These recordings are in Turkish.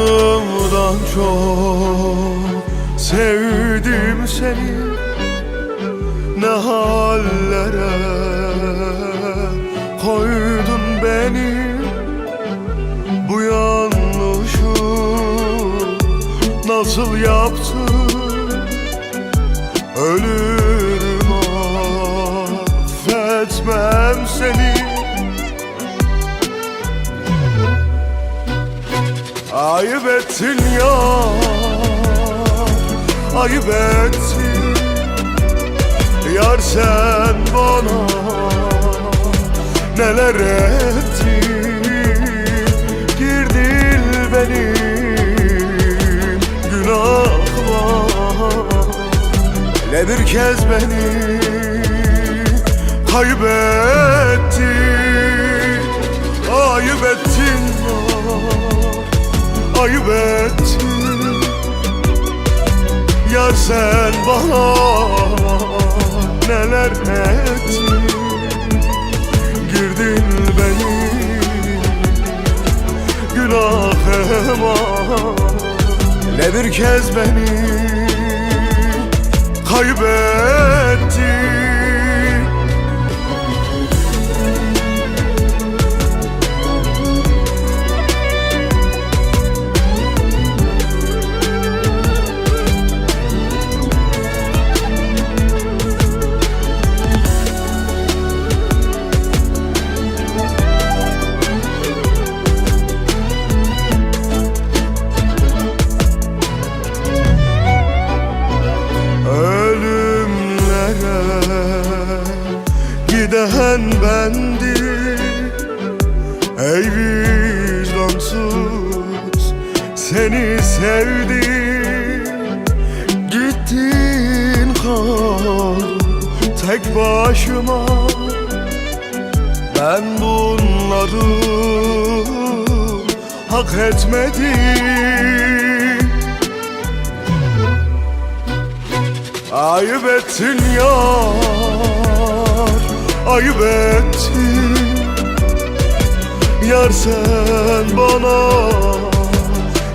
Canımdan çok sevdim seni. Ne hallere koydun beni. Bu yanlışı nasıl yaptın? Ölürüm Ayıp ettin ya. Ayıp ettin. Yar sen bana Neler ettin. Girdin benim Günahıma. Hele bir kez beni Kaybettin. Ayıp ettin ya ayıp ettin Yar sen bana neler ettin. Girdin benim günahıma Ne bir kez beni kaybettin bendim Ey vicdansız seni sevdim. Gittin kal tek başıma. Ben bunları hak etmedim. Ayıp ettin yar Ayıp ettin. Yar sen bana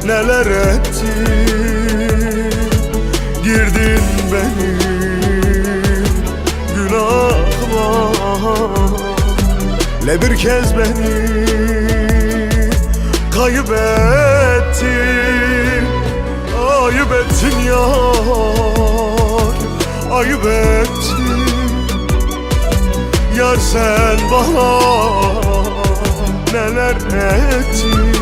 Neler ettin? Girdin benim Günahıma Le bir kez beni Kayıp ettin. Ayıp ettin yar Ayıp ettin Yar sen bana Neler ettin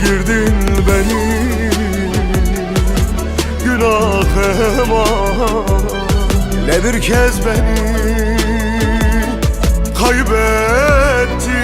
Girdin benim Günahıma Ne bir kez beni Kaybettin